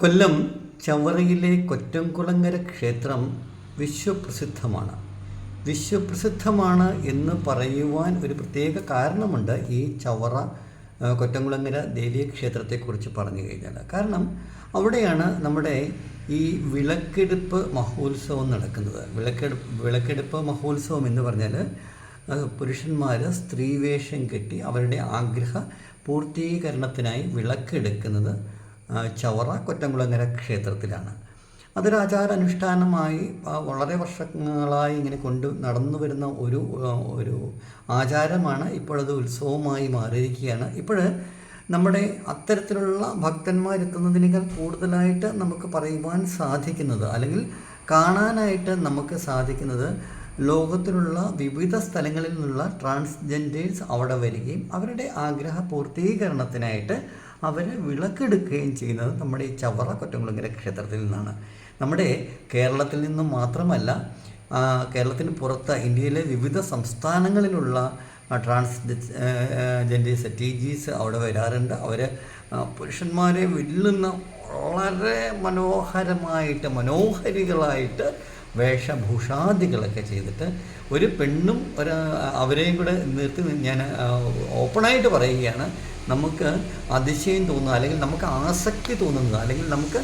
കൊല്ലം ചവറയിലെ കൊറ്റംകുളങ്ങര ക്ഷേത്രം വിശ്വപ്രസിദ്ധമാണ്. വിശ്വപ്രസിദ്ധമാണ് എന്ന് പറയുവാൻ ഒരു പ്രത്യേക കാരണമുണ്ട് ഈ ചവറ കൊറ്റംകുളങ്ങര ദേവീ ക്ഷേത്രത്തെക്കുറിച്ച് പറഞ്ഞു കഴിഞ്ഞാൽ. കാരണം അവിടെയാണ് നമ്മുടെ ഈ വിളക്കെടുപ്പ് മഹോത്സവം നടക്കുന്നത്. വിളക്കെടുപ്പ് വിളക്കെടുപ്പ് മഹോത്സവം എന്ന് പറഞ്ഞാൽ പുരുഷന്മാർ സ്ത്രീവേഷം കെട്ടി അവരുടെ ആഗ്രഹ പൂർത്തീകരണത്തിനായി വിളക്കെടുക്കുന്നത് ചവറ കൊറ്റംകുളങ്ങര ക്ഷേത്രത്തിലാണ്. അതൊരു ആചാരാനുഷ്ഠാനമായി ആ, വളരെ വർഷങ്ങളായി ഇങ്ങനെ കൊണ്ട് നടന്നു വരുന്ന ഒരു ഒരു ആചാരമാണ് ഇപ്പോഴത് ഉത്സവമായി മാറിയിരിക്കുകയാണ്. ഇപ്പോൾ നമ്മുടെ അത്തരത്തിലുള്ള ഭക്തന്മാരെത്തുന്നതിനേക്കാൾ കൂടുതലായിട്ട് നമുക്ക് പറയുവാൻ സാധിക്കുന്നത് അല്ലെങ്കിൽ കാണാനായിട്ട് നമുക്ക് സാധിക്കുന്നത് ലോകത്തിലുള്ള വിവിധ സ്ഥലങ്ങളിൽ നിന്നുള്ള ട്രാൻസ്ജെൻഡേഴ്സ് അവിടെ വരികയും അവരുടെ ആഗ്രഹ പൂർത്തീകരണത്തിനായിട്ട് അവർ വിളക്കെടുക്കുകയും ചെയ്യുന്നത് നമ്മുടെ ഈ ചവറ കൊറ്റംകുളങ്ങര ക്ഷേത്രത്തിൽ നിന്നാണ്. നമ്മുടെ കേരളത്തിൽ നിന്നും മാത്രമല്ല കേരളത്തിന് പുറത്ത് ഇന്ത്യയിലെ വിവിധ സംസ്ഥാനങ്ങളിലുള്ള ട്രാൻസ് ജെൻഡേഴ്സ് ടി ജീസ് അവിടെ വരാറുണ്ട്. അവർ പുരുഷന്മാരെ വെല്ലുന്ന വളരെ മനോഹരമായിട്ട് മനോഹരികളായിട്ട് വേഷഭൂഷാദികളൊക്കെ ചെയ്തിട്ട് ഒരു പെണ്ണും ഒരു അവരെയും കൂടെ നിർത്തി ഞാൻ ഓപ്പണായിട്ട് പറയുകയാണ്. നമുക്ക് അതിശയം തോന്നുക അല്ലെങ്കിൽ നമുക്ക് ആസക്തി തോന്നുന്നത് അല്ലെങ്കിൽ നമുക്ക്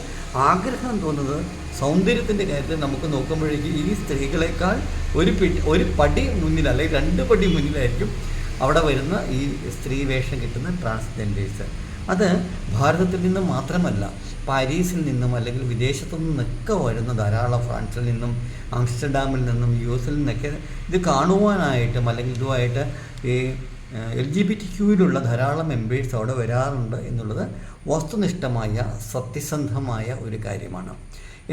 ആഗ്രഹം തോന്നുന്നത് സൗന്ദര്യത്തിന്റെ കാര്യത്തിൽ നമുക്ക് നോക്കുമ്പോഴേക്കും ഈ സ്ത്രീകളെക്കാൾ ഒരു ഒരു പടി മുന്നിൽ അല്ലെങ്കിൽ രണ്ട് പടി മുന്നിലായിരിക്കും അവിടെ വരുന്ന ഈ സ്ത്രീ വേഷം കിട്ടുന്ന ട്രാൻസ്ജെൻഡേഴ്സ്. അത് ഭാരതത്തിൽ നിന്ന് മാത്രമല്ല പാരീസിൽ നിന്നും അല്ലെങ്കിൽ വിദേശത്തു നിന്നൊക്കെ വരുന്ന ധാരാളം ഫ്രാൻസിൽ നിന്നും ആംസ്റ്റർഡാമിൽ നിന്നും യു എസിൽ നിന്നൊക്കെ ഇത് കാണുവാനായിട്ടും അല്ലെങ്കിൽ ഇതുമായിട്ട് ഈ എൽ ജി ബി ടി ക്യൂവിലുള്ള ധാരാളം മെമ്പേഴ്സ് അവിടെ വരാറുണ്ട് എന്നുള്ളത് വസ്തുനിഷ്ഠമായ സത്യസന്ധമായ ഒരു കാര്യമാണ്.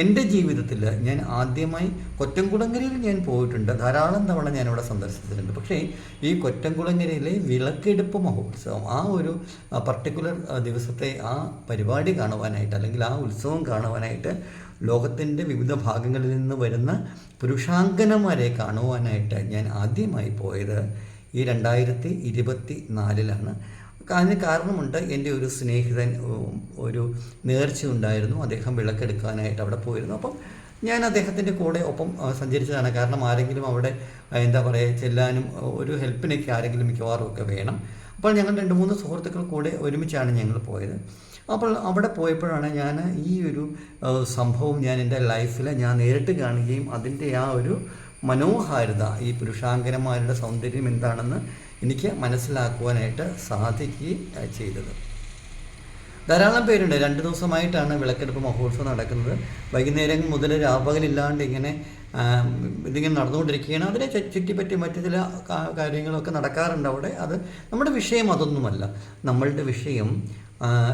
എന്റെ ജീവിതത്തിൽ ഞാൻ ആദ്യമായി കൊറ്റംകുളങ്ങരയിൽ ഞാൻ പോയിട്ടുണ്ട്. ധാരാളം തവണ ഞാനിവിടെ സന്ദർശിച്ചിട്ടുണ്ട്. പക്ഷേ ഈ കൊറ്റംകുളങ്ങരയിലെ വിളക്കെടുപ്പ് മഹോത്സവം ആ ഒരു പർട്ടിക്കുലർ ദിവസത്തെ ആ പരിപാടി കാണുവാനായിട്ട് അല്ലെങ്കിൽ ആ ഉത്സവം കാണുവാനായിട്ട് ലോകത്തിന്റെ വിവിധ ഭാഗങ്ങളിൽ നിന്ന് വരുന്ന പുരുഷാങ്കനമാരെ കാണുവാനായിട്ട് ഞാൻ ആദ്യമായി പോയത് ഈ രണ്ടായിരത്തി ഇരുപത്തി നാലിലാണ് അതിന് കാരണമുണ്ട് എന്റെ ഒരു സ്നേഹിതൻ ഒരു നേർച്ച ഉണ്ടായിരുന്നു. അദ്ദേഹം വിളക്കെടുക്കാനായിട്ട് അവിടെ പോയിരുന്നു. അപ്പം ഞാൻ അദ്ദേഹത്തിന്റെ കൂടെ ഒപ്പം സഞ്ചരിച്ചതാണ്. കാരണം ആരെങ്കിലും അവിടെ എന്താ പറയുക ചെല്ലാനും ഒരു ഹെൽപ്പിനൊക്കെ ആരെങ്കിലും മിക്കവാറും ഒക്കെ വേണം. അപ്പോൾ ഞങ്ങൾ രണ്ട് മൂന്ന് സുഹൃത്തുക്കൾ കൂടെ ഒരുമിച്ചാണ് ഞങ്ങൾ പോയത്. അപ്പോൾ അവിടെ പോയപ്പോഴാണ് ഞാൻ ഈ ഒരു സംഭവം ഞാൻ എന്റെ ലൈഫിൽ ഞാൻ നേരിട്ട് കാണുകയും അതിന്റെ ആ ഒരു മനോഹാരിത ഈ പുരുഷാങ്കരന്മാരുടെ സൗന്ദര്യം എന്താണെന്ന് എനിക്ക് മനസ്സിലാക്കുവാനായിട്ട് സാധിക്കുകയും ചെയ്തത്. ധാരാളം പേരുണ്ട്. രണ്ട് ദിവസമായിട്ടാണ് വിളക്കെടുപ്പ് മഹോത്സവം നടക്കുന്നത്. വൈകുന്നേരം മുതൽ രാപകലില്ലാണ്ട് ഇങ്ങനെ ഇതിങ്ങനെ നടന്നുകൊണ്ടിരിക്കുകയാണ്. അതിനെ ചുറ്റിപ്പറ്റി മറ്റു ചില കാര്യങ്ങളൊക്കെ നടക്കാറുണ്ട് അവിടെ. അത് നമ്മുടെ വിഷയം അതൊന്നുമല്ല. നമ്മളുടെ വിഷയം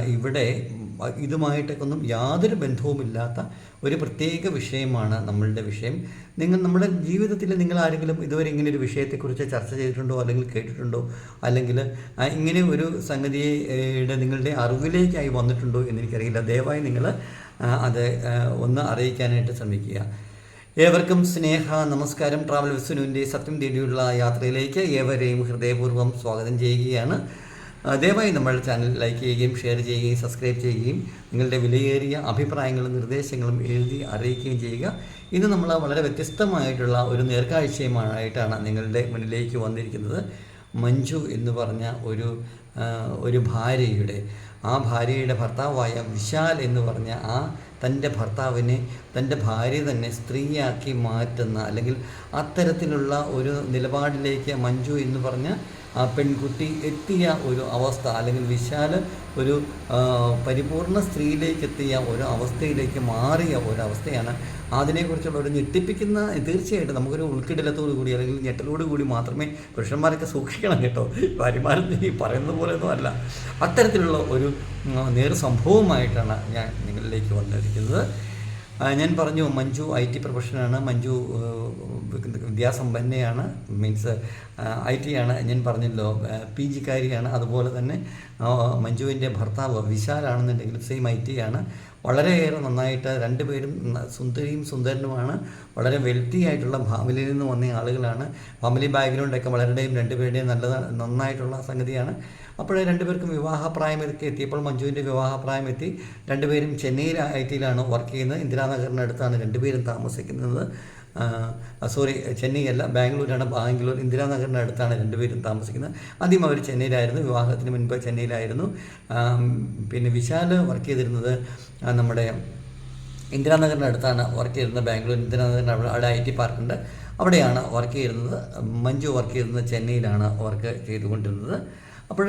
ഇവിടെ ഇതുമായിട്ടൊന്നും യാതൊരു ബന്ധവുമില്ലാത്ത ഒരു പ്രത്യേക വിഷയമാണ് നമ്മളുടെ വിഷയം. നിങ്ങൾ നമ്മുടെ ജീവിതത്തിൽ നിങ്ങൾ ആരെങ്കിലും ഇതുവരെ ഇങ്ങനെ ഒരു വിഷയത്തെക്കുറിച്ച് ചർച്ച ചെയ്തിട്ടുണ്ടോ അല്ലെങ്കിൽ കേട്ടിട്ടുണ്ടോ? അല്ലെങ്കിൽ ഇങ്ങനെ ഒരു സംഗതിയുടെ നിങ്ങളുടെ അറിവിലേക്കായി വന്നിട്ടുണ്ടോ എന്ന് എനിക്കറിയില്ല. ദയവായി നിങ്ങൾ അത് ഒന്ന് അറിയിക്കാനായിട്ട് ശ്രമിക്കുക. ഏവർക്കും സ്നേഹ നമസ്കാരം. ട്രാവൽ വിസ്വനുവിന്റെ സത്യം തേടിയുള്ള യാത്രയിലേക്ക് ഏവരെയും ഹൃദയപൂർവം സ്വാഗതം ചെയ്യുകയാണ്. ദയവായി നമ്മുടെ ചാനൽ ലൈക്ക് ചെയ്യുകയും ഷെയർ ചെയ്യുകയും സബ്സ്ക്രൈബ് ചെയ്യുകയും നിങ്ങളുടെ വിലയേറിയ അഭിപ്രായങ്ങളും നിർദ്ദേശങ്ങളും എഴുതി അറിയിക്കുകയും ചെയ്യുക. ഇന്ന് നമ്മൾ വളരെ വ്യത്യസ്തമായിട്ടുള്ള ഒരു നേർക്കാഴ്ചയുമായിട്ടാണ് നിങ്ങളുടെ മുന്നിലേക്ക് വന്നിരിക്കുന്നത്. മഞ്ജു എന്ന് പറഞ്ഞ ഒരു ഒരു ഭാര്യയുടെ ആ ഭാര്യയുടെ ഭർത്താവായ വിശാൽ എന്ന് പറഞ്ഞ ആ തന്റെ ഭർത്താവിനെ തന്റെ ഭാര്യ തന്നെ സ്ത്രീയാക്കി മാറ്റുന്ന അല്ലെങ്കിൽ അത്തരത്തിലുള്ള ഒരു നിലപാടിലേക്ക് മഞ്ജു എന്ന് പറഞ്ഞ ആ പെൺകുട്ടി എത്തിയ ഒരു അവസ്ഥ അല്ലെങ്കിൽ വിശാൽ ഒരു പരിപൂർണ സ്ത്രീയിലേക്ക് എത്തിയ ഒരു അവസ്ഥയിലേക്ക് മാറിയ ഒരു അവസ്ഥയാണ് അതിനെക്കുറിച്ചുള്ള ഒരു ഞെട്ടിപ്പിക്കുന്ന തീർച്ചയായിട്ടും നമുക്കൊരു ഉൾക്കിടലത്തോടു കൂടി അല്ലെങ്കിൽ ഞെട്ടലോട് കൂടി മാത്രമേ പുരുഷന്മാരൊക്കെ സൂക്ഷിക്കണം കേട്ടോ. ഭാര്യമാരും ഈ പറയുന്നത് പോലെയൊന്നും അല്ല. അത്തരത്തിലുള്ള ഒരു നേർ സംഭവമായിട്ടാണ് ഞാൻ നിങ്ങളിലേക്ക് വന്നിരിക്കുന്നത്. ഞാൻ പറഞ്ഞു മഞ്ജു ഐ ടി പ്രൊഫഷനാണ്. മഞ്ജു വിദ്യാസമ്പന്നയാണ് മീൻസ് ഐ ടി ആണ്. ഞാൻ പറഞ്ഞല്ലോ പി ജിക്കാരിയാണ്. അതുപോലെ തന്നെ മഞ്ജുവിന്റെ ഭർത്താവ് വിശാലാണെന്നുണ്ടെങ്കിലും സെയിം ഐ ടി ആണ്. വളരെയേറെ നന്നായിട്ട് രണ്ടുപേരും സുന്ദരിയും സുന്ദരനുമാണ്. വളരെ വെൽത്തി ആയിട്ടുള്ള ഫാമിലിയിൽ നിന്ന് വന്ന ആളുകളാണ്. ഫാമിലി ബാക്ക്ഗ്രൗണ്ടൊക്കെ വളരുടെയും രണ്ടുപേരുടെയും നല്ല നന്നായിട്ടുള്ള സംഗതിയാണ്. അപ്പോൾ രണ്ടുപേർക്കും വിവാഹപ്രായം എത്തി എത്തിയപ്പോൾ മഞ്ജുവിന്റെ വിവാഹപ്രായം എത്തി രണ്ടുപേരും ചെന്നൈയിൽ ഐ ടിയിലാണ് വർക്ക് ചെയ്യുന്നത് ഇന്ദിരാനഗറിനടുത്താണ് രണ്ടുപേരും താമസിക്കുന്നത്. സോറി ചെന്നൈ അല്ല ബാംഗ്ലൂരാണ് ബാംഗ്ലൂർ ഇന്ദിരാനഗറിന്റെ അടുത്താണ് രണ്ടുപേരും താമസിക്കുന്നത്. ആദ്യം അവർ ചെന്നൈയിലായിരുന്നു വിവാഹത്തിന് മുൻപ് ചെന്നൈയിലായിരുന്നു. പിന്നെ വിശാൽ വർക്ക് ചെയ്തിരുന്നത് നമ്മുടെ ഇന്ദിരാനഗറിന്റെ അടുത്താണ് വർക്ക് ചെയ്തിരുന്നത് ബാംഗ്ലൂർ ഇന്ദിരാനഗറിന്റെ അവിടെ അവിടെ ഐ ടി പാർക്കുണ്ട്. അവിടെയാണ് വർക്ക് ചെയ്തിരുന്നത്. മഞ്ജു വർക്ക് ചെയ്യുന്നത് ചെന്നൈയിലാണ് വർക്ക് ചെയ്തുകൊണ്ടിരുന്നത്. അപ്പോൾ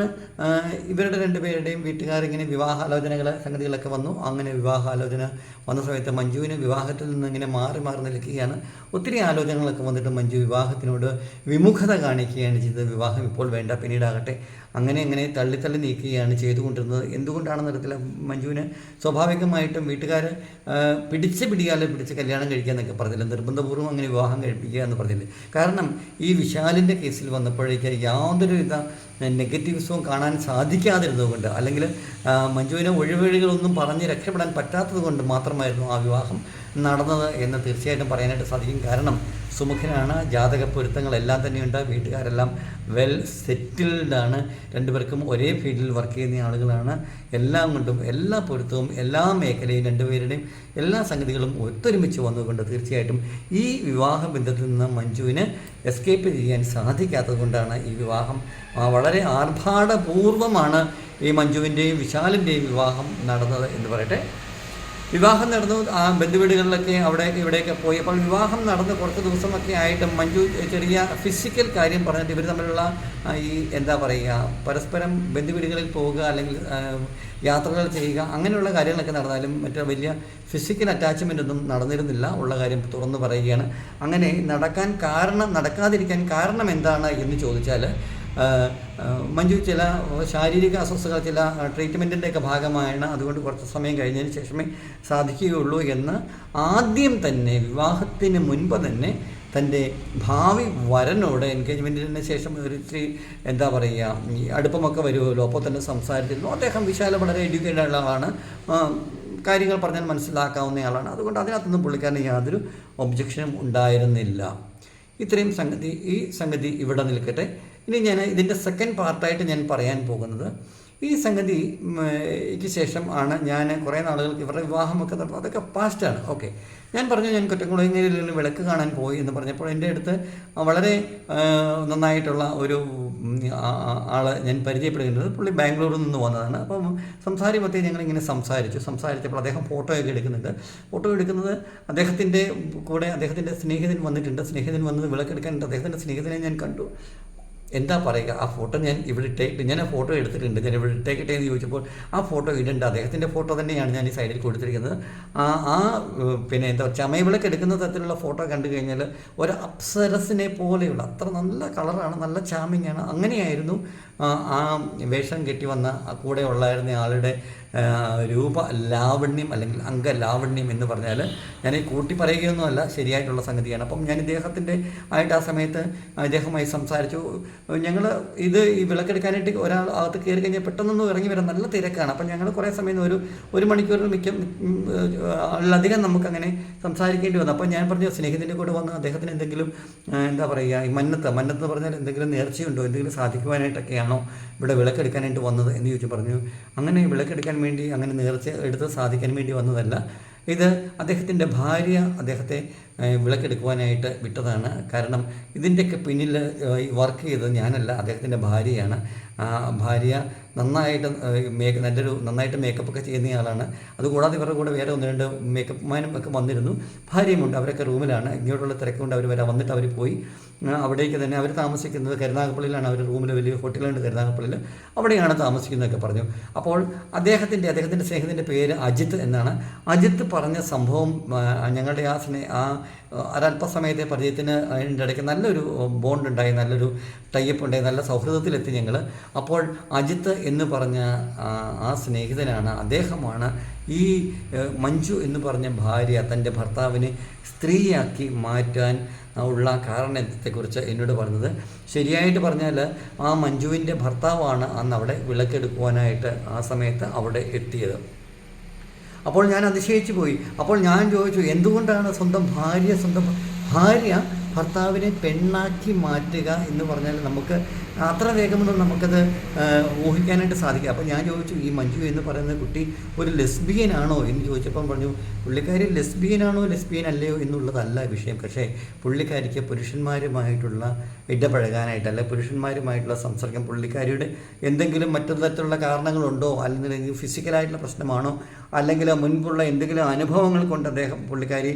ഇവരുടെ രണ്ടുപേരുടെയും വീട്ടുകാരിങ്ങനെ വിവാഹാലോചനകൾ സംഗതികളൊക്കെ വന്നു. അങ്ങനെ വിവാഹാലോചന വന്ന സമയത്ത് മഞ്ജുവിന് വിവാഹത്തിൽ നിന്ന് ഇങ്ങനെ മാറി മാറി നിൽക്കുകയാണ്. ഒത്തിരി ആലോചനകളൊക്കെ വന്നിട്ട് മഞ്ജു വിവാഹത്തിനോട് വിമുഖത കാണിക്കുകയാണ് ചെയ്തത്. വിവാഹം ഇപ്പോൾ വേണ്ട പിന്നീടാകട്ടെ. അങ്ങനെ അങ്ങനെ തള്ളി തള്ളി നീക്കുകയാണ് ചെയ്തുകൊണ്ടിരുന്നത്. എന്തുകൊണ്ടാണെന്ന് അറിയത്തില്ല മഞ്ജുവിന് സ്വാഭാവികമായിട്ടും വീട്ടുകാർ പിടിച്ച് പിടിയാലെ പിടിച്ച് കല്യാണം കഴിക്കുക എന്നൊക്കെ പറഞ്ഞില്ല. നിർബന്ധപൂർവം അങ്ങനെ വിവാഹം കഴിപ്പിക്കുക എന്ന് പറഞ്ഞില്ല. കാരണം ഈ വിശാലിന്റെ കേസിൽ വന്നപ്പോഴേക്ക് യാതൊരുവിധ നെഗറ്റീവ്സും കാണാൻ സാധിക്കാതിരുന്നതുകൊണ്ട് അല്ലെങ്കിൽ മഞ്ജുവിന് ഒഴിവഴികളൊന്നും പറഞ്ഞ് രക്ഷപ്പെടാൻ പറ്റാത്തത് കൊണ്ട് മാത്രമായിരുന്നു ആ വിവാഹം നടന്നത് എന്ന് തീർച്ചയായിട്ടും പറയാനായിട്ട് സാധിക്കും. കാരണം സുമുഖനാണ്. ജാതക പൊരുത്തങ്ങളെല്ലാം തന്നെയുണ്ട്. വീട്ടുകാരെല്ലാം വെൽ സെറ്റിൽഡ് ആണ്. രണ്ടുപേർക്കും ഒരേ ഫീൽഡിൽ വർക്ക് ചെയ്യുന്ന ആളുകളാണ്. എല്ലാം കൊണ്ടും എല്ലാ പൊരുത്തവും എല്ലാ മേഖലയും രണ്ടുപേരുടെയും എല്ലാ സംഗതികളും ഒത്തൊരുമിച്ച് വന്നതുകൊണ്ട് തീർച്ചയായിട്ടും ഈ വിവാഹ ബന്ധത്തിൽ നിന്ന് മഞ്ജുവിന് എസ്കേപ്പ് ചെയ്യാൻ സാധിക്കാത്തത് കൊണ്ടാണ് ഈ വിവാഹം. വളരെ ആർഭാടപൂർവമാണ് ഈ മഞ്ജുവിന്റെയും വിശാലിന്റെയും വിവാഹം നടന്നത് എന്ന് പറയട്ടെ. വിവാഹം നടന്നു. ആ ബന്ധുവീടുകളിലൊക്കെ അവിടെ ഇവിടെയൊക്കെ പോയി. അപ്പോൾ വിവാഹം നടന്ന് കുറച്ച് ദിവസമൊക്കെ ആയിട്ട് മഞ്ജു ചെറിയ ഫിസിക്കൽ കാര്യം പറഞ്ഞിട്ട് ഇവർ തമ്മിലുള്ള ഈ എന്താ പറയുക പരസ്പരം ബന്ധുവീടുകളിൽ പോവുക അല്ലെങ്കിൽ യാത്രകൾ ചെയ്യുക അങ്ങനെയുള്ള കാര്യങ്ങളൊക്കെ നടന്നാലും മറ്റു വലിയ ഫിസിക്കൽ അറ്റാച്ച്മെന്റ് ഒന്നും നടന്നിരുന്നില്ല. ഉള്ള കാര്യം തുറന്നു പറയുകയാണ്. അങ്ങനെ നടക്കാൻ കാരണം നടക്കാതിരിക്കാൻ കാരണം എന്താണ് എന്ന് ചോദിച്ചാൽ മഞ്ജു ചില ശാരീരിക അസ്വസ്ഥകൾ ചില ട്രീറ്റ്മെന്റിന്റെ ഒക്കെ ഭാഗമായാണ് അതുകൊണ്ട് കുറച്ച് സമയം കഴിഞ്ഞതിന് ശേഷമേ സാധിക്കുകയുള്ളൂ എന്ന് ആദ്യം തന്നെ വിവാഹത്തിന് മുൻപ് തന്നെ തന്റെ ഭാവി വരനോട് എൻഗേജ്മെന്റിന് ശേഷം ഒരു ഇത്തിരി എന്താ പറയുക ഈ അടുപ്പമൊക്കെ വരുമല്ലോ അപ്പോൾ തന്നെ സംസാരിച്ചിരുന്നു. അദ്ദേഹം വിശാല വളരെ എഡ്യൂക്കേറ്റഡ് ആളാണ്. കാര്യങ്ങൾ പറഞ്ഞാൽ മനസ്സിലാക്കാവുന്ന ആളാണ്. അതുകൊണ്ട് അതിനകത്തൊന്നും പുള്ളിക്കാരന് യാതൊരു ഒബ്ജക്ഷനും ഉണ്ടായിരുന്നില്ല. ഇത്രയും സംഗതി ഈ സംഗതി ഇവിടെ നിൽക്കട്ടെ. ഇനി ഞാൻ ഇതിന്റെ സെക്കൻഡ് പാർട്ടായിട്ട് ഞാൻ പറയാൻ പോകുന്നത്. ഈ സംഗതി ഉം, ശേഷം ആണ് ഞാൻ കുറേ നാളുകൾക്ക് ഇവരുടെ വിവാഹമൊക്കെ നടന്നു അതൊക്കെ പാസ്റ്റാണ് ഓക്കെ ഞാൻ പറഞ്ഞു ഞാൻ കുറ്റംകുളങ്ങരയിൽ നിന്ന് വിളക്ക് കാണാൻ പോയി എന്ന് പറഞ്ഞപ്പോൾ എന്റെ അടുത്ത് വളരെ നന്നായിട്ടുള്ള ഒരു ആളെ ഞാൻ പരിചയപ്പെടുന്നത് പുള്ളി ബാംഗ്ലൂരിൽ നിന്ന് വന്നതാണ്. അപ്പം സംസാരിക്കുമ്പോൾ ഞങ്ങളിങ്ങനെ സംസാരിച്ചു. സംസാരിച്ചപ്പോൾ അദ്ദേഹം ഫോട്ടോയൊക്കെ എടുക്കുന്നുണ്ട്. ഫോട്ടോ എടുക്കുന്നത് അദ്ദേഹത്തിന്റെ കൂടെ അദ്ദേഹത്തിന്റെ സ്നേഹിതൻ വന്നിട്ടുണ്ട്. സ്നേഹിതൻ വന്നത് വിളക്കെടുക്കാനുണ്ട് അദ്ദേഹത്തിന്റെ സ്നേഹിതനെ ഞാൻ കണ്ടു. എന്താ പറയുക? ആ ഫോട്ടോ ഞാൻ ഇവിടെ ഇട്ടേക്കിട്ട് ഞാൻ ആ ഫോട്ടോ എടുത്തിട്ടുണ്ട്. ഞാൻ ഇവിടെ ഇട്ടേക്കട്ടെ എന്ന് ചോദിച്ചപ്പോൾ ആ ഫോട്ടോ ഇടേണ്ട അദ്ദേഹത്തിന്റെ ഫോട്ടോ തന്നെയാണ് ഞാൻ ഈ സൈഡിൽ കൊടുത്തിരിക്കുന്നത്. ആ ആ പിന്നെ എന്താ ചമയവിളക്ക് എടുക്കുന്ന തരത്തിലുള്ള ഫോട്ടോ കണ്ടു കഴിഞ്ഞാൽ ഒരു അപ്സരസിനെ പോലെയുള്ള അത്ര നല്ല കളറാണ് നല്ല ചാമിങ്ങാണ്. അങ്ങനെയായിരുന്നു ആ, വേഷം കെട്ടി വന്ന കൂടെ ഉള്ളായിരുന്ന ആളുടെ രൂപ ലാവണ്യം അല്ലെങ്കിൽ അംഗലാവണ്യം എന്ന് പറഞ്ഞാൽ ഞാൻ ഈ കൂട്ടി പറയുകയൊന്നുമല്ല ശരിയായിട്ടുള്ള സംഗതിയാണ് അപ്പം ഞാൻ ഇദ്ദേഹത്തിന്റെ ആയിട്ട് ആ സമയത്ത് അദ്ദേഹമായി സംസാരിച്ചു ഞങ്ങൾ ഇത് ഈ വിളക്കെടുക്കാനായിട്ട് ഒരാൾ അകത്ത് കയറി കഴിഞ്ഞാൽ പെട്ടെന്നൊന്നും ഇറങ്ങി വരാൻ നല്ല തിരക്കാണ് അപ്പം ഞങ്ങൾ കുറേ സമയം ഒരു ഒരു മണിക്കൂറിൽ മിക്ക അതിലധികം നമുക്കങ്ങനെ സംസാരിക്കേണ്ടി വന്നു അപ്പോൾ ഞാൻ പറഞ്ഞു സ്നേഹിതന്റെ കൂടെ വന്ന് അദ്ദേഹത്തിന് എന്തെങ്കിലും എന്താ പറയുക ഈ മന്നത്ത് മന്നത്ത് പറഞ്ഞാൽ എന്തെങ്കിലും നേർച്ചയുണ്ടോ എന്തെങ്കിലും സാധിക്കുവാനായിട്ടൊക്കെയാണോ ഇവിടെ വിളക്കെടുക്കാനായിട്ട് വന്നത് എന്ന് ചോദിച്ചു പറഞ്ഞു അങ്ങനെ വിളക്കെടുക്കാൻ വേണ്ടി അങ്ങനെ നേർച്ച എടുത്ത് സാധിക്കാൻ വേണ്ടി വന്നതല്ല. ഇത് അദ്ദേഹത്തിന്റെ ഭാര്യ അദ്ദേഹത്തെ വിളക്കെടുക്കുവാനായിട്ട് വിട്ടതാണ്. കാരണം ഇതിന്റെയൊക്കെ പിന്നിൽ വർക്ക് ചെയ്തത് ഞാനല്ല അദ്ദേഹത്തിന്റെ ഭാര്യയാണ്. ഭാര്യ നന്നായിട്ട് മേക്ക് നല്ലൊരു നന്നായിട്ട് മേക്കപ്പൊക്കെ ചെയ്യുന്നയാളാണ് അതുകൂടാതെ ഇവരുടെ കൂടെ വേറെ ഒന്ന് രണ്ട് മേക്കപ്പ് മാനും ഒക്കെ വന്നിരുന്നു. ഭാര്യയുമുണ്ട് അവരൊക്കെ റൂമിലാണ്. ഇങ്ങോട്ടുള്ള തിരക്കുകൊണ്ട് അവർ വരാൻ വന്നിട്ട് അവർ പോയി. അവിടേക്ക് തന്നെ അവർ താമസിക്കുന്നത് കരുനാഗപ്പള്ളിയിലാണ്. അവർ റൂമിൽ വലിയ ഹോട്ടലുണ്ട് കരുനാഗപ്പള്ളിയിൽ അവിടെയാണ് താമസിക്കുന്നതൊക്കെ പറഞ്ഞു. അപ്പോൾ അദ്ദേഹത്തിന്റെ അദ്ദേഹത്തിന്റെ സ്നേഹത്തിന്റെ പേര് അജിത്ത് എന്നാണ്. അജിത്ത് പറഞ്ഞ സംഭവം ഞങ്ങളുടെ ആ സ്നേഹ ആ ഒരല്പസമയത്തെ പരിചയത്തിന് അതിന്റെ ഇടയ്ക്ക് നല്ലൊരു ബോണ്ട് ഉണ്ടായി നല്ലൊരു ടൈപ്പ് ഉണ്ടായി നല്ല സൗഹൃദത്തിലെത്തി ഞങ്ങൾ. അപ്പോൾ അജിത്ത് എന്ന് പറഞ്ഞ ആ സ്നേഹിതനാണ്. അദ്ദേഹമാണ് ഈ മഞ്ജു എന്ന് പറഞ്ഞ ഭാര്യ തന്റെ ഭർത്താവിനെ സ്ത്രീയാക്കി മാറ്റാൻ ഉള്ള കാരണത്തെക്കുറിച്ച് എന്നോട് പറഞ്ഞത്. ശരിയായിട്ട് പറഞ്ഞാൽ ആ മഞ്ജുവിന്റെ ഭർത്താവാണ് അന്ന് അവിടെ വിളക്കെടുക്കുവാനായിട്ട് ആ സമയത്ത് അവിടെ എത്തിയത്. അപ്പോൾ ഞാൻ അതിശയിച്ചു പോയി അപ്പോൾ ഞാൻ ചോദിച്ചു എന്തുകൊണ്ടാണ് സ്വന്തം ഭാര്യ സ്വന്തം ഭാര്യ ഭർത്താവിനെ പെണ്ണാക്കി മാറ്റുക എന്ന് പറഞ്ഞാൽ നമുക്ക് അത്ര വേഗമൊന്നും നമുക്കത് ഊഹിക്കാനായിട്ട് സാധിക്കുക അപ്പോൾ ഞാൻ ചോദിച്ചു ഈ മഞ്ജു എന്ന് പറയുന്ന കുട്ടി ഒരു ലെസ്ബിയൻ ആണോ എന്ന് ചോദിച്ചപ്പം പറഞ്ഞു പുള്ളിക്കാരി ലെസ്ബിയൻ ആണോ ലെസ്ബിയൻ അല്ലയോ എന്നുള്ളതല്ല വിഷയം. പക്ഷേ പുള്ളിക്കാരിക്ക് പുരുഷന്മാരുമായിട്ടുള്ള ഇടപഴകാനായിട്ട് അല്ലെ പുരുഷന്മാരുമായിട്ടുള്ള സംസർഗം പുള്ളിക്കാരിയുടെ എന്തെങ്കിലും മറ്റു തരത്തിലുള്ള കാരണങ്ങളുണ്ടോ? അല്ലെങ്കിൽ ഫിസിക്കലായിട്ടുള്ള പ്രശ്നമാണോ? അല്ലെങ്കിൽ മുൻപുള്ള എന്തെങ്കിലും അനുഭവങ്ങൾ കൊണ്ട് അദ്ദേഹം പുള്ളിക്കാരി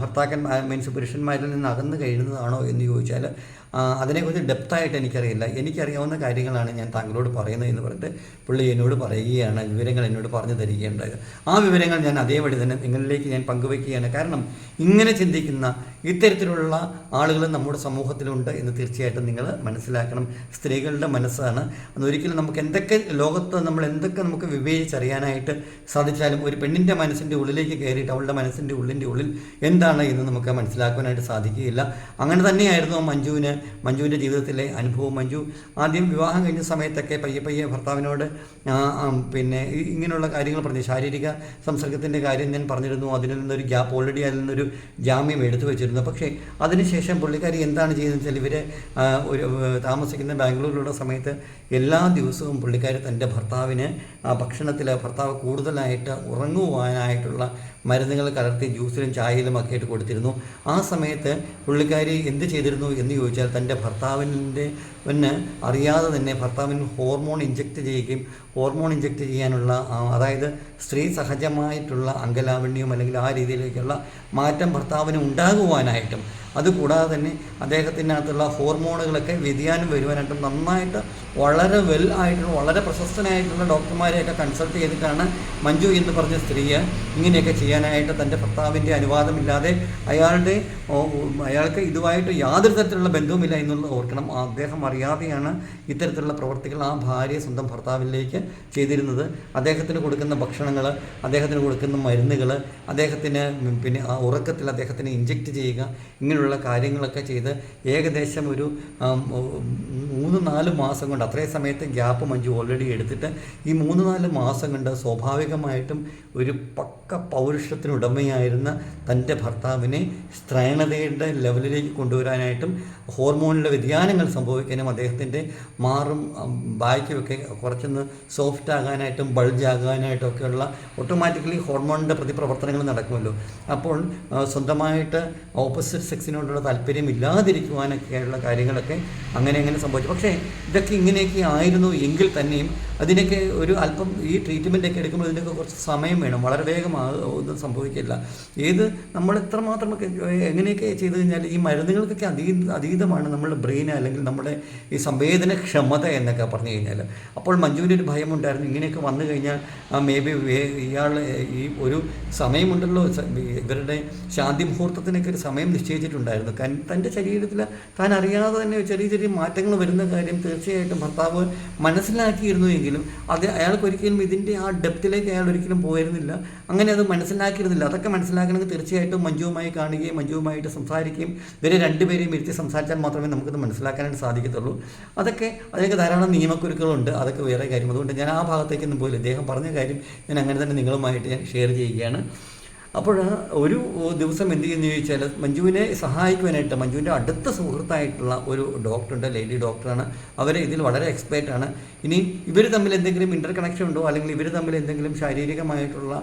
ഭർത്താക്കന്മാർ മീൻസ് പുരുഷന്മാരിൽ നിന്ന് അകന്നു കഴിയുന്നതാണോ എന്ന് ചോദിച്ചാൽ അതിനെക്കുറിച്ച് ഡെപ്തായിട്ട് എനിക്കറിയില്ല. എനിക്കറിയാവുന്ന കാര്യങ്ങളാണ് ഞാൻ താങ്കളോട് പറയുന്നത് എന്ന് പറഞ്ഞിട്ട് പുള്ളി എന്നോട് പറയുകയാണ്. വിവരങ്ങൾ എന്നോട് പറഞ്ഞു തരികയുണ്ടായത് ആ വിവരങ്ങൾ ഞാൻ അതേപടി തന്നെ നിങ്ങളിലേക്ക് ഞാൻ പങ്കുവയ്ക്കുകയാണ് കാരണം ഇങ്ങനെ ചിന്തിക്കുന്ന ഇത്തരത്തിലുള്ള ആളുകൾ നമ്മുടെ സമൂഹത്തിലുണ്ട് എന്ന് തീർച്ചയായിട്ടും നിങ്ങൾ മനസ്സിലാക്കണം. സ്ത്രീകളുടെ മനസ്സാണ്. അതൊരിക്കലും നമുക്ക് എന്തൊക്കെ ലോകത്ത് നമ്മൾ എന്തൊക്കെ നമുക്ക് വിവേചിച്ചറിയാനായിട്ട് സാധിച്ചാലും ഒരു പെണ്ണിന്റെ മനസ്സിന്റെ ഉള്ളിലേക്ക് കയറിയിട്ട് അവളുടെ മനസ്സിന്റെ ഉള്ളിന്റെ ഉള്ളിൽ എന്താണ് എന്ന് നമുക്ക് മനസ്സിലാക്കുവാനായിട്ട് സാധിക്കുകയില്ല. അങ്ങനെ തന്നെയായിരുന്നു മഞ്ജുവിന് മഞ്ജുവിന്റെ ജീവിതത്തിലെ അനുഭവം മഞ്ജു. ആദ്യം വിവാഹം കഴിഞ്ഞ സമയത്തൊക്കെ പയ്യെ പയ്യെ ഭർത്താവിനോട് പിന്നെ ഇങ്ങനെയുള്ള കാര്യങ്ങൾ പറഞ്ഞു. ശാരീരിക സംസർഗത്തിന്റെ കാര്യം ഞാൻ പറഞ്ഞിരുന്നു. അതിൽ നിന്നൊരു ഗ്യാപ്പ് ഓൾറെഡി അതിൽ നിന്നൊരു ജാമ്യം എടുത്തു വെച്ചിരുന്നു. പക്ഷേ അതിനുശേഷം പുള്ളിക്കാരി എന്താണ് ചെയ്യുന്നത് വെച്ചാൽ ഇവർ ഒരു താമസിക്കുന്ന ബാംഗ്ലൂരിലുള്ള സമയത്ത് എല്ലാ ദിവസവും പുള്ളിക്കാരി തന്റെ ഭർത്താവിന് ഭക്ഷണത്തിൽ ഭർത്താവ് കൂടുതലായിട്ട് ഉറങ്ങുവാനായിട്ടുള്ള മരുന്നുകൾ കലർത്തി ജ്യൂസിലും ചായയിലും ഒക്കെ ആയിട്ട് കൊടുത്തിരുന്നു. ആ സമയത്ത് പുള്ളിക്കാരി എന്ത് ചെയ്തിരുന്നു എന്ന് ചോദിച്ചാൽ തന്റെ ഭർത്താവിന്റെ പിന്നെ അറിയാതെ തന്നെ ഭർത്താവിന് ഹോർമോൺ ഇഞ്ചെക്റ്റ് ചെയ്യുകയും ഹോർമോൺ ഇഞ്ചെക്റ്റ് ചെയ്യാനുള്ള അതായത് സ്ത്രീ സഹജമായിട്ടുള്ള അംഗലാവണ്യവും അല്ലെങ്കിൽ ആ രീതിയിലേക്കുള്ള മാറ്റം ഭർത്താവിന് ഉണ്ടാകുവാനായിട്ടും അതുകൂടാതെ തന്നെ അദ്ദേഹത്തിനകത്തുള്ള ഹോർമോണുകളൊക്കെ വ്യതിയാനം വരുവാനായിട്ടും നന്നായിട്ട് വളരെ വെൽ ആയിട്ടുള്ള വളരെ പ്രശസ്തനായിട്ടുള്ള ഡോക്ടർമാരെയൊക്കെ കൺസൾട്ട് ചെയ്തിട്ടാണ് മഞ്ജു എന്ന് പറഞ്ഞ സ്ത്രീയെ ഇങ്ങനെയൊക്കെ ചെയ്യാനായിട്ട് തന്റെ ഭർത്താവിന്റെ അനുവാദമില്ലാതെ അയാളുടെ അയാൾക്ക് ഇതുമായിട്ട് യാതൊരു തരത്തിലുള്ള ബന്ധവുമില്ല എന്നുള്ളത് ഓർക്കണം. അദ്ദേഹം അറിയാതെയാണ് ഇത്തരത്തിലുള്ള പ്രവർത്തികൾ ആ ഭാര്യ സ്വന്തം ഭർത്താവിലേക്ക് ചെയ്തിരുന്നത്. അദ്ദേഹത്തിന് കൊടുക്കുന്ന ഭക്ഷണങ്ങൾ അദ്ദേഹത്തിന് കൊടുക്കുന്ന മരുന്നുകൾ അദ്ദേഹത്തിന് പിന്നെ ആ ഉറക്കത്തിൽ അദ്ദേഹത്തിന് ഇഞ്ചെക്റ്റ് ചെയ്യുക ഇങ്ങനെയുള്ള കാര്യങ്ങളൊക്കെ ചെയ്ത് ഏകദേശം ഒരു മൂന്ന് നാല് മാസം കൊണ്ട് അത്രയും സമയത്ത് ഗ്യാപ്പ് മഞ്ജു ഓൾറെഡി എടുത്തിട്ട് ഈ മൂന്ന് നാല് മാസം കൊണ്ട് സ്വാഭാവികമായിട്ടും ഒരു പക്ക പൗരുഷത്തിനുടമയായിരുന്ന തന്റെ ഭർത്താവിനെ സ്ത്രൈണതയുടെ ലെവലിലേക്ക് കൊണ്ടുവരാനായിട്ടും ഹോർമോണിലെ വ്യതിയാനങ്ങൾ സംഭവിക്കാനും അദ്ദേഹത്തിന്റെ മാറും ബായ്ക്കുമൊക്കെ കുറച്ചൊന്ന് സോഫ്റ്റ് ആകാനായിട്ടും ബൾജ് ആകാനായിട്ടും ഒക്കെയുള്ള ഓട്ടോമാറ്റിക്കലി ഹോർമോണിന്റെ പ്രതിപ്രവർത്തനങ്ങൾ നടക്കുമല്ലോ. അപ്പോൾ സ്വന്തമായിട്ട് ഓപ്പോസിറ്റ് സെക്സിനോടുള്ള താല്പര്യം ഇല്ലാതിരിക്കുവാനൊക്കെയുള്ള കാര്യങ്ങളൊക്കെ അങ്ങനെ അങ്ങനെ സംഭവിച്ചു. പക്ഷേ ഇതൊക്കെ ഇങ്ങനെയൊക്കെ ആയിരുന്നു എങ്കിൽ തന്നെയും അതിനൊക്കെ ഒരു അല്പം ഈ ട്രീറ്റ്മെന്റ് ഒക്കെ എടുക്കുമ്പോൾ ഇതിനൊക്കെ കുറച്ച് സമയം വേണം. വളരെ വേഗം ഒന്നും സംഭവിക്കില്ല. ഏത് നമ്മൾ എത്രമാത്രമൊക്കെ എങ്ങനെയൊക്കെ ചെയ്തു കഴിഞ്ഞാൽ ഈ മരുന്നുകൾക്കൊക്കെ അതീ അതീതമാണ് നമ്മുടെ ബ്രെയിൻ അല്ലെങ്കിൽ നമ്മുടെ ഈ സംവേദനക്ഷമത എന്നൊക്കെ പറഞ്ഞു കഴിഞ്ഞാൽ അപ്പോൾ മഞ്ജുവിന്റെ ഒരു ഭയമുണ്ടായിരുന്നു ഇങ്ങനെയൊക്കെ വന്നു കഴിഞ്ഞാൽ മേ ബി ഇയാൾ ഈ ഒരു സമയമുണ്ടല്ലോ. ഇവരുടെ ശാന്തി മുഹൂർത്തത്തിനൊക്കെ ഒരു സമയം നിശ്ചയിച്ചിട്ടുണ്ടായിരുന്നു. കാരണം തന്റെ ശരീരത്തിൽ താൻ അറിയാതെ തന്നെ ചെറിയ ചെറിയ മാറ്റങ്ങൾ വരുന്ന കാര്യം തീർച്ചയായിട്ടും ഭർത്താവ് മനസ്സിലാക്കിയിരുന്നു എങ്കിലും അത് അയാൾക്ക് ഒരിക്കലും ഇതിന്റെ ആ ഡെപ്തിലേക്ക് അയാൾ ഒരിക്കലും പോയിരുന്നില്ല. അങ്ങനെ അത് മനസ്സിലാക്കിയിരുന്നില്ല. അതൊക്കെ മനസ്സിലാക്കണമെങ്കിൽ തീർച്ചയായിട്ടും മഞ്ജുവുമായി കാണുകയും മഞ്ജുവുമായിട്ട് സംസാരിക്കുകയും ഇവരെ രണ്ടുപേരെയും ഇരുത്തി സംസാരിച്ചാൽ മാത്രമേ നമുക്കത് മനസ്സിലാക്കാനായിട്ട് സാധിക്കത്തുള്ളൂ. അതൊക്കെ അതിനൊക്കെ ധാരാളം നിയമക്കുരുക്കളുണ്ട്. അതൊക്കെ വേറെ കാര്യം. അതുകൊണ്ട് ഞാൻ ആ ഭാഗത്തേക്കൊന്നും പോയില്ല. ഇദ്ദേഹം പറഞ്ഞ കാര്യം ഞാൻ അങ്ങനെ തന്നെ നിങ്ങളുമായിട്ട് ഞാൻ ഷെയർ ചെയ്യുകയാണ്. അപ്പോൾ ഒരു ദിവസം എന്ത് ചെയ്യുന്നു ചോദിച്ചാൽ മഞ്ജുവിനെ സഹായിക്കുവാനായിട്ട് മഞ്ജുവിന്റെ അടുത്ത സുഹൃത്തായിട്ടുള്ള ഒരു ഡോക്ടറുണ്ട് ലേഡി ഡോക്ടറാണ്. അവർ ഇതിൽ വളരെ എക്സ്പേർട്ട് ആണ്. ഇനി ഇവർ തമ്മിൽ എന്തെങ്കിലും ഇന്റർ കണക്ഷൻ ഉണ്ടോ? അല്ലെങ്കിൽ ഇവർ തമ്മിൽ എന്തെങ്കിലും ശാരീരികമായിട്ടുള്ള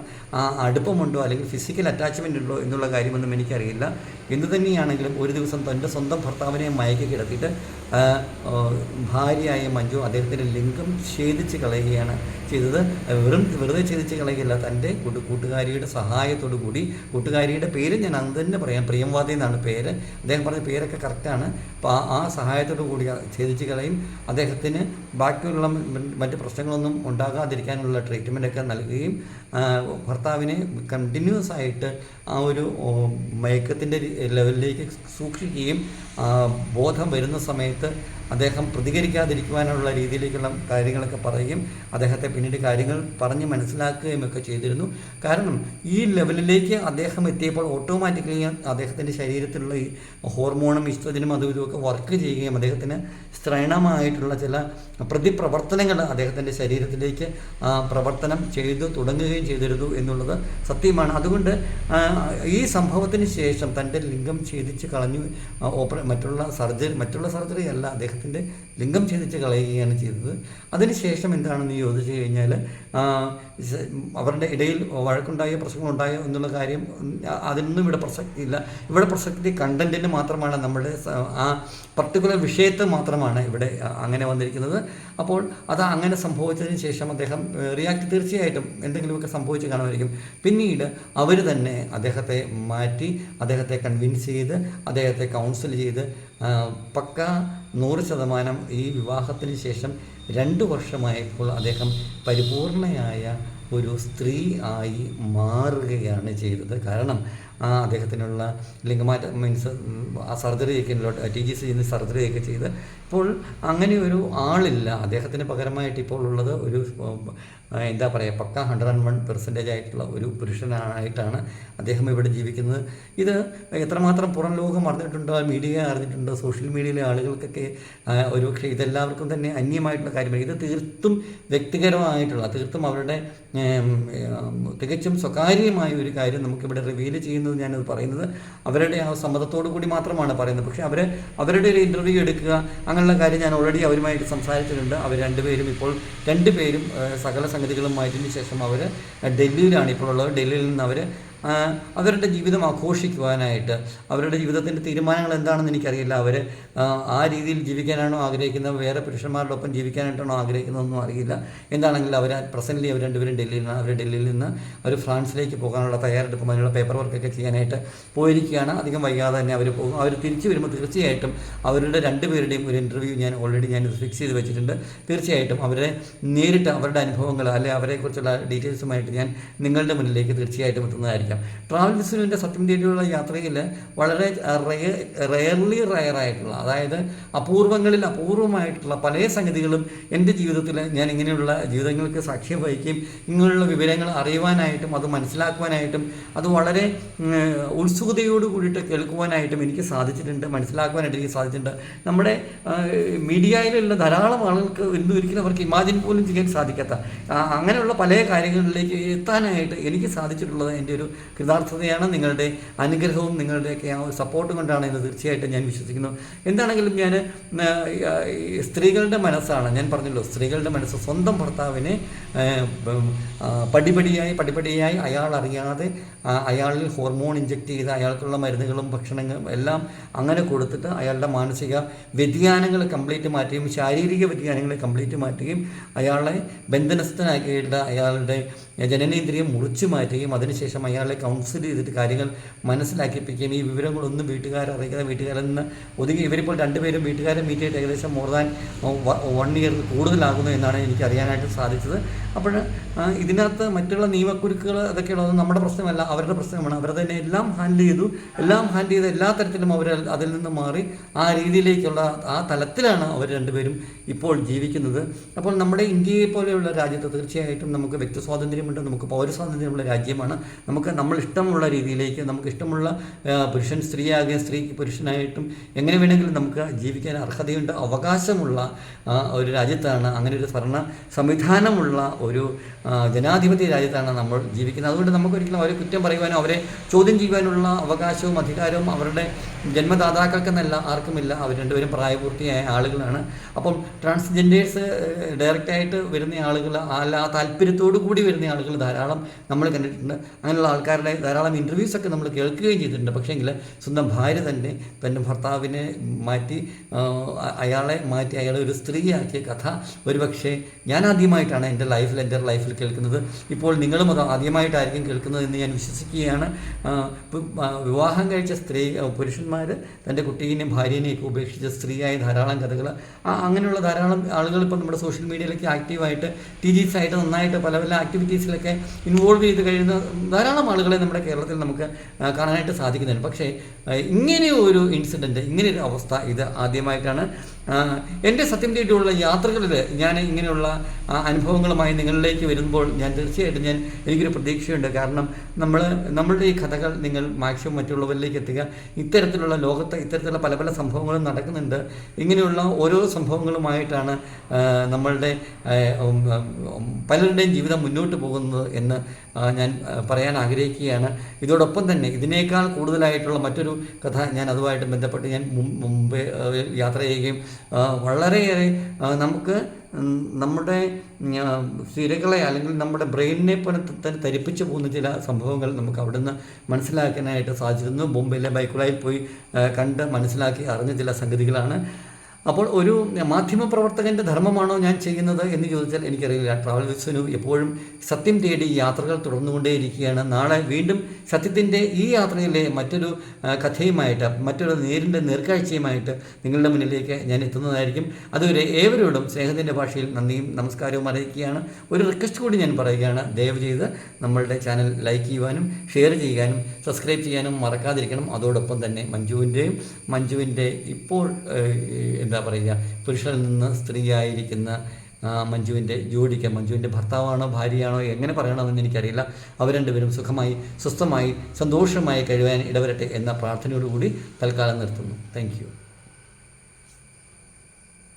അടുപ്പമുണ്ടോ? അല്ലെങ്കിൽ ഫിസിക്കൽ അറ്റാച്ച്മെന്റ് ഉണ്ടോ? എന്നുള്ള കാര്യമൊന്നും എനിക്കറിയില്ല. എന്തു തന്നെയാണെങ്കിലും ഒരു ദിവസം തന്റെ സ്വന്തം ഭർത്താവിനെ മയക്കി കിടത്തിയിട്ട് ഭാര്യയായ മഞ്ജു അദ്ദേഹത്തിന്റെ ലിംഗം ഛേദിച്ച് കളയുകയാണ് ചെയ്തത്. വെറും വെറുതെ ഛേദിച്ച് കളയുകയല്ല തന്റെ കൂട്ടു കൂട്ടുകാരിയുടെ സഹായത്തോടു കൂടി കൂട്ടുകാരിയുടെ പേര് ഞാൻ അന്ന് തന്നെ പറയാം. പ്രിയംവാദി എന്നാണ് പേര്. അദ്ദേഹം പറഞ്ഞ പേരൊക്കെ കറക്റ്റാണ് അപ്പോൾ ആ സഹായത്തോടു കൂടി ഛേദിച്ച് കളയും. അദ്ദേഹത്തിന് ബാക്കിയുള്ള മറ്റ് പ്രശ്നങ്ങളൊന്നും ഉണ്ടാകാതിരിക്കാനുള്ള ട്രീറ്റ്മെന്റൊക്കെ നൽകുകയും ഭർത്താവിനെ കണ്ടിന്യൂസ് ആയിട്ട് ആ ഒരു മയക്കത്തിന്റെ ലെവലിലേക്ക് സൂക്ഷിക്കുകയും ബോധം വരുന്ന സമയത്ത് അദ്ദേഹം പ്രതികരിക്കാതിരിക്കുവാനുള്ള രീതിയിലേക്കുള്ള കാര്യങ്ങളൊക്കെ പറയുകയും അദ്ദേഹത്തെ പിന്നീട് കാര്യങ്ങൾ പറഞ്ഞ് മനസ്സിലാക്കുകയും ഒക്കെ ചെയ്തിരുന്നു. കാരണം ഈ ലെവലിലേക്ക് അദ്ദേഹം എത്തിയപ്പോൾ ഓട്ടോമാറ്റിക്കലി അദ്ദേഹത്തിന്റെ ശരീരത്തിലുള്ള ഈ ഹോർമോണും ഇസ്ട്രജനും അതും ഇതുമൊക്കെ വർക്ക് ചെയ്യുകയും അദ്ദേഹത്തിന് സ്ത്രൈണമായിട്ടുള്ള ചില പ്രതിപ്രവർത്തനങ്ങൾ അദ്ദേഹത്തിന്റെ ശരീരത്തിലേക്ക് പ്രവർത്തനം ചെയ്തു തുടങ്ങുകയും ചെയ്തിരുന്നു എന്നുള്ളത് സത്യമാണ്. അതുകൊണ്ട് ഈ സംഭവത്തിന് ശേഷം തന്റെ ലിംഗം ഛേദിച്ച് കളഞ്ഞു. ഓപ്പറേ മറ്റുള്ള സർജറി മറ്റുള്ള സർജറി അല്ല അദ്ദേഹത്തിന്റെ ലിംഗം ഛേദിച്ച് കളയുകയാണ് ചെയ്തത്. അതിനുശേഷം എന്താണെന്ന് ചോദിച്ചു കഴിഞ്ഞാൽ അവരുടെ ഇടയിൽ വഴക്കുണ്ടായ പ്രശ്നങ്ങളുണ്ടായോ എന്നുള്ള കാര്യം അതിനൊന്നും ഇവിടെ പ്രസക്തി ഇല്ല. ഇവിടെ പ്രസക്തി കണ്ടന്റിന് മാത്രമാണ്. നമ്മുടെ ആ പർട്ടിക്കുലർ വിഷയത്തെ മാത്രമാണ് ഇവിടെ അങ്ങനെ വന്നിരിക്കുന്നത്. അപ്പോൾ അത് അങ്ങനെ സംഭവിച്ചതിന് ശേഷം അദ്ദേഹം റിയാക്ട് തീർച്ചയായിട്ടും എന്തെങ്കിലുമൊക്കെ സംഭവിച്ച് കാണുമായിരിക്കും. പിന്നീട് അവർ തന്നെ അദ്ദേഹത്തെ മാറ്റി അദ്ദേഹത്തെ കൺവിൻസ് ചെയ്ത് അദ്ദേഹത്തെ കൗൺസിൽ ചെയ്ത് പക്ക നൂറ് ശതമാനം ഈ വിവാഹത്തിന് ശേഷം രണ്ട് വർഷമായപ്പോൾ അദ്ദേഹം പരിപൂർണയായ ഒരു സ്ത്രീ ആയി മാറുകയാണ് ചെയ്തത്. കാരണം ആ അദ്ദേഹത്തിനുള്ള ലിംഗമാറ്റ മീൻസ് ആ സർജറിയൊക്കെ ടി ജി സി ചെയ്യുന്ന സർജറിയൊക്കെ ചെയ്ത് ഇപ്പോൾ അങ്ങനെ ഒരു ആളില്ല. അദ്ദേഹത്തിന് പകരമായിട്ട് ഇപ്പോൾ ഉള്ളത് ഒരു എന്താ പറയുക pukka hundred and one percentage ആയിട്ടുള്ള ഒരു പുരുഷനായിട്ടാണ് അദ്ദേഹം ഇവിടെ ജീവിക്കുന്നത്. ഇത് എത്രമാത്രം പുറം ലോകം അറിഞ്ഞിട്ടുണ്ടോ മീഡിയ അറിഞ്ഞിട്ടുണ്ടോ സോഷ്യൽ മീഡിയയിലെ ആളുകൾക്കൊക്കെ ഒരു പക്ഷേ ഇതെല്ലാവർക്കും തന്നെ അന്യമായിട്ടുള്ള കാര്യമാണ്. ഇത് തീർത്തും വ്യക്തിപരമായിട്ടുള്ള തീർത്തും അവരുടെ തികച്ചും സ്വകാര്യമായ ഒരു കാര്യം നമുക്കിവിടെ റിവീൽ ചെയ്യുന്നത് ഞാനത് പറയുന്നത്. അവരുടെ ആ സമ്മതത്തോടു കൂടി മാത്രമാണ് പറയുന്നത്. പക്ഷേ അവർ അവരുടെ ഒരു ഇന്റർവ്യൂ എടുക്കുക അങ്ങനെയുള്ള കാര്യം ഞാൻ ഓൾറെഡി അവരുമായിട്ട് സംസാരിച്ചിട്ടുണ്ട്. അവർ രണ്ടുപേരും ഇപ്പോൾ രണ്ടുപേരും സകല സംഗതികളും മാറ്റിയതിന് ശേഷം അവർ ഡൽഹിയിലാണ് ഇപ്പോൾ ഉള്ളത്. ഡൽഹിയിൽ നിന്ന് അവർ അവരുടെ ജീവിതം ആഘോഷിക്കുവാനായിട്ട് അവരുടെ ജീവിതത്തിന്റെ തീരുമാനങ്ങൾ എന്താണെന്ന് എനിക്കറിയില്ല. അവർ ആ രീതിയിൽ ജീവിക്കാനാണോ ആഗ്രഹിക്കുന്നത്? വേറെ പുരുഷന്മാരുടെ ഒപ്പം ജീവിക്കാനായിട്ടാണോ ആഗ്രഹിക്കുന്നതെന്നും അറിയില്ല. എന്താണെങ്കിലും അവർ പ്രസന്റ്ലി അവർ രണ്ടുപേരും നിന്ന് അവർ ഡൽഹിയിൽ നിന്ന് അവർ ഫ്രാൻസിലേക്ക് പോകാനുള്ള തയ്യാറെടുപ്പും അതിനുള്ള പേപ്പർ വർക്കൊക്കെ ചെയ്യാനായിട്ട് പോയിരിക്കുകയാണ്. അധികം വൈകാതെ തന്നെ അവർ പോകും. അവർ തിരിച്ചു വരുമ്പോൾ തീർച്ചയായിട്ടും അവരുടെ രണ്ടുപേരുടെയും ഒരു ഇന്റർവ്യൂ ഞാൻ ഓൾറെഡി ഞാൻ ഫിക്സ് ചെയ്ത് വെച്ചിട്ടുണ്ട്. തീർച്ചയായിട്ടും അവരെ നേരിട്ട് അവരുടെ അനുഭവങ്ങൾ അല്ലെ അവരെക്കുറിച്ചുള്ള ഡീറ്റെയിൽസുമായിട്ട് ഞാൻ നിങ്ങളുടെ മുന്നിലേക്ക് തീർച്ചയായിട്ടും എത്തുന്നതായിരിക്കാം. ട്രാവൽ വിസുവിന്റെ സത്യം തേടിയുള്ള യാത്രയിൽ വളരെ റെയർലി റയറായിട്ടുള്ള അതായത് അപൂർവങ്ങളിൽ അപൂർവമായിട്ടുള്ള പല സംഗതികളും എന്റെ ജീവിതത്തിൽ ഞാൻ ഇങ്ങനെയുള്ള ജീവിതങ്ങൾക്ക് സാക്ഷ്യം വഹിക്കുകയും ഇങ്ങനെയുള്ള വിവരങ്ങൾ അറിയുവാനായിട്ടും അത് മനസ്സിലാക്കുവാനായിട്ടും അത് വളരെ ഉത്സുകതയോട് കൂടിയിട്ട് കേൾക്കുവാനായിട്ടും എനിക്ക് സാധിച്ചിട്ടുണ്ട് മനസ്സിലാക്കുവാനായിട്ട് എനിക്ക് സാധിച്ചിട്ടുണ്ട്. നമ്മുടെ മീഡിയയിലുള്ള ധാരാളം ആളുകൾക്ക് ഇന്ന് ഒരിക്കലും അവർക്ക് ഇമാജിൻ പോലും ചെയ്യാൻ സാധിക്കാത്ത അങ്ങനെയുള്ള പല കാര്യങ്ങളിലേക്ക് എത്താനായിട്ട് എനിക്ക് സാധിച്ചിട്ടുള്ളത് എന്റെ ഒരു കൃതാർത്ഥതയാണ് നിങ്ങളുടെ അനുഗ്രഹവും നിങ്ങളുടെയൊക്കെ ആ ഒരു സപ്പോർട്ടും കൊണ്ടാണ് എന്ന് തീർച്ചയായിട്ടും ഞാൻ വിശ്വസിക്കുന്നു. എന്താണെങ്കിലും ഞാൻ സ്ത്രീകളുടെ മനസ്സാണ്. ഞാൻ പറഞ്ഞല്ലോ സ്ത്രീകളുടെ മനസ്സ് സ്വന്തം ഭർത്താവിനെ പടിപടിയായി പടിപടിയായി അയാൾ അറിയാതെ അയാളിൽ ഹോർമോൺ ഇഞ്ചെക്ട് ചെയ്ത് അയാൾക്കുള്ള മരുന്നുകളും ഭക്ഷണങ്ങളും എല്ലാം അങ്ങനെ കൊടുത്തിട്ട് അയാളുടെ മാനസിക വ്യതിയാനങ്ങൾ കംപ്ലീറ്റ് മാറ്റുകയും ശാരീരിക വ്യതിയാനങ്ങൾ കംപ്ലീറ്റ് മാറ്റുകയും അയാളെ ബന്ധനസ്ഥനാക്കിയിട്ട് അയാളുടെ ജനനേന്ദ്രിയം മുറിച്ചു മാറ്റുകയും അതിനുശേഷം അയാളെ കൗൺസിൽ ചെയ്തിട്ട് കാര്യങ്ങൾ മനസ്സിലാക്കിപ്പിക്കുകയും ഈ വിവരങ്ങളൊന്നും വീട്ടുകാരെ അറിയിക്കാതെ വീട്ടുകാരിൽ നിന്ന് ഒതുങ്ങി ഇവരിപ്പോൾ രണ്ടുപേരും വീട്ടുകാരെ മീറ്റ് ചെയ്തിട്ട് ഏകദേശം മോർ ദാൻ വൺ ഇയർ കൂടുതലാകുന്നു എന്നാണ് എനിക്ക് അറിയാനായിട്ട് സാധിച്ചത്. അപ്പോൾ ഇതിനകത്ത് മറ്റുള്ള നിയമക്കുരുക്കുകൾ അതൊക്കെയുള്ളത് നമ്മുടെ പ്രശ്നമല്ല അവരുടെ പ്രശ്നമാണ്. അവർ തന്നെ എല്ലാം ഹാൻഡിൽ ചെയ്തു. എല്ലാം ഹാൻഡിൽ ചെയ്ത് എല്ലാ തരത്തിലും അവർ അതിൽ നിന്ന് മാറി ആ രീതിയിലേക്കുള്ള ആ തലത്തിലാണ് അവർ രണ്ടുപേരും ഇപ്പോൾ ജീവിക്കുന്നത്. അപ്പോൾ നമ്മുടെ ഇന്ത്യയെ പോലെയുള്ള രാജ്യത്ത് തീർച്ചയായിട്ടും നമുക്ക് വ്യക്തി സ്വാതന്ത്ര്യമുണ്ട് നമുക്ക് പൗരസ്വാതന്ത്ര്യമുള്ള രാജ്യമാണ്. നമുക്ക് നമ്മൾ ഇഷ്ടമുള്ള രീതിയിലേക്ക് നമുക്ക് ഇഷ്ടമുള്ള പുരുഷൻ സ്ത്രീയാകുകയും സ്ത്രീക്ക് പുരുഷനായിട്ടും എങ്ങനെ വേണമെങ്കിലും നമുക്ക് ജീവിക്കാൻ അർഹതയുണ്ട് അവകാശമുള്ള ഒരു രാജ്യത്താണ് അങ്ങനെ ഒരു ഭരണ സംവിധാനമുള്ള ഒരു ജനാധിപത്യ രാജ്യത്താണ് നമ്മൾ ജീവിക്കുന്നത്. അതുകൊണ്ട് നമുക്കൊരിക്കലും അവരെ കുറ്റം പറയുവാനോ അവരെ ചോദ്യം ചെയ്യുവാനുള്ള അവകാശവും അധികാരവും അവരുടെ ജന്മദാതാക്കൾക്കെന്നല്ല ആർക്കുമില്ല. അവർ രണ്ടുപേരും പ്രായപൂർത്തിയായ ആളുകളാണ്. അപ്പം ട്രാൻസ്ജെൻഡേഴ്സ് ഡയറക്റ്റായിട്ട് വരുന്ന ആളുകൾ അല്ല താല്പര്യത്തോടു കൂടി വരുന്ന ആളുകൾ ധാരാളം നമ്മൾ കണ്ടിട്ടുണ്ട്. അങ്ങനെയുള്ള ആൾക്കാരുടെ ധാരാളം ഇന്റർവ്യൂസ് ഒക്കെ നമ്മൾ കേൾക്കുകയും ചെയ്തിട്ടുണ്ട്. പക്ഷേങ്കിൽ സ്വന്തം ഭാര്യ തന്നെ തന്റെ ഭർത്താവിനെ മാറ്റി അയാളെ മാറ്റി അയാളെ ഒരു സ്ത്രീയാക്കിയ കഥ ഒരുപക്ഷെ ഞാൻ ആദ്യമായിട്ടാണ് എന്റെ ലൈഫിൽ എന്റെ ലൈഫിൽ കേൾക്കുന്നത്. ഇപ്പോൾ നിങ്ങളും അത് ആദ്യമായിട്ടായിരിക്കും കേൾക്കുന്നത് എന്ന് ഞാൻ വിശ്വസിക്കുകയാണ്. വിവാഹം കഴിച്ച സ്ത്രീ പുരുഷന്മാർ തന്റെ കുട്ടീനെയും ഭാര്യനെയൊക്കെ ഉപേക്ഷിച്ച സ്ത്രീയായ ധാരാളം കഥകൾ. അങ്ങനെയുള്ള ധാരാളം ആളുകൾ ഇപ്പം നമ്മുടെ സോഷ്യൽ മീഡിയയിലൊക്കെ ആക്റ്റീവായിട്ട് ടി ജീസ് ആയിട്ട് നന്നായിട്ട് പല പല ആക്ടിവിറ്റീസിലൊക്കെ ഇൻവോൾവ് ചെയ്ത് കഴിയുന്ന ധാരാളം ആളുകളെ നമ്മുടെ കേരളത്തിൽ നമുക്ക് കാണാനായിട്ട് സാധിക്കുന്നുണ്ട്. പക്ഷേ ഇങ്ങനെ ഒരു ഇൻസിഡന്റ് ഇങ്ങനെ ഒരു അവസ്ഥ ഇത് ആദ്യമായിട്ടാണ് എന്റെ സത്യം തേടിയുള്ള യാത്രകളിൽ ഞാൻ ഇങ്ങനെയുള്ള അനുഭവങ്ങളുമായി നിങ്ങളിലേക്ക് വരുമ്പോൾ ഞാൻ തീർച്ചയായിട്ടും ഞാൻ എനിക്കൊരു പ്രതീക്ഷയുണ്ട്. കാരണം നമ്മൾ നമ്മളുടെ ഈ കഥകൾ നിങ്ങൾ മാക്സിമം മറ്റുള്ളവരിലേക്ക് എത്തുക. ഇത്തരത്തിലുള്ള ലോകത്ത് ഇത്തരത്തിലുള്ള പല പല സംഭവങ്ങളും നടക്കുന്നുണ്ട്. ഇങ്ങനെയുള്ള ഓരോ സംഭവങ്ങളുമായിട്ടാണ് നമ്മളുടെ പലരുടെയും ജീവിതം മുന്നോട്ട് പോകുന്നത് എന്ന് ഞാൻ പറയാൻ ആഗ്രഹിക്കുകയാണ്. ഇതോടൊപ്പം തന്നെ ഇതിനേക്കാൾ കൂടുതലായിട്ടുള്ള മറ്റൊരു കഥ ഞാൻ അതുമായിട്ട് ബന്ധപ്പെട്ട് ഞാൻ മുമ്പേ യാത്ര ചെയ്യുകയും വളരെയേറെ നമുക്ക് നമ്മുടെ സ്ഥിരകളെ അല്ലെങ്കിൽ നമ്മുടെ ബ്രെയിനിനെ പോലെ തന്നെ തരിപ്പിച്ചു പോകുന്ന ചില സംഭവങ്ങൾ നമുക്ക് അവിടുന്ന് മനസ്സിലാക്കാനായിട്ട് സാധിച്ചിരുന്നു. ബോംബെയിലെ ബൈക്കുളായി പോയി കണ്ട് മനസ്സിലാക്കി അറിഞ്ഞ ചില സംഗതികളാണ്. അപ്പോൾ ഒരു മാധ്യമപ്രവർത്തകന്റെ ധർമ്മമാണോ ഞാൻ ചെയ്യുന്നത് എന്ന് ചോദിച്ചാൽ എനിക്കറിയില്ല. ട്രാവൽ വിസ്വനു എപ്പോഴും സത്യം തേടി യാത്രകൾ തുടർന്നുകൊണ്ടേയിരിക്കുകയാണ്. നാളെ വീണ്ടും സത്യത്തിന്റെ ഈ യാത്രയിലെ മറ്റൊരു കഥയുമായിട്ട് മറ്റൊരു നേരിന്റെ നേർക്കാഴ്ചയുമായിട്ട് നിങ്ങളുടെ മുന്നിലേക്ക് ഞാൻ എത്തുന്നതായിരിക്കും. അതുവരെ ഏവരോടും സ്നേഹത്തിന്റെ ഭാഷയിൽ നന്ദിയും നമസ്കാരവും അറിയിക്കുകയാണ്. ഒരു റിക്വസ്റ്റ് കൂടി ഞാൻ പറയുകയാണ്. ദയവ് ചെയ്ത് നമ്മളുടെ ചാനൽ ലൈക്ക് ചെയ്യുവാനും ഷെയർ ചെയ്യാനും സബ്സ്ക്രൈബ് ചെയ്യാനും മറക്കാതിരിക്കണം. അതോടൊപ്പം തന്നെ മഞ്ജുവിന്റെയും മഞ്ജുവിന്റെ ഇപ്പോൾ എന്താ പറയുക പുരുഷനിൽ നിന്ന് സ്ത്രീയായിരിക്കുന്ന മഞ്ജുവിന്റെ ജോഡിക്ക് മഞ്ജുവിന്റെ ഭർത്താവാണോ ഭാര്യയാണോ എങ്ങനെ പറയണമെന്ന് എനിക്കറിയില്ല. അവർ രണ്ടുപേരും സുഖമായി സ്വസ്ഥമായി സന്തോഷമായി കഴിയാൻ ഇടവരട്ടെ എന്ന പ്രാർത്ഥനയോടുകൂടി തൽക്കാലം നിർത്തുന്നു. താങ്ക്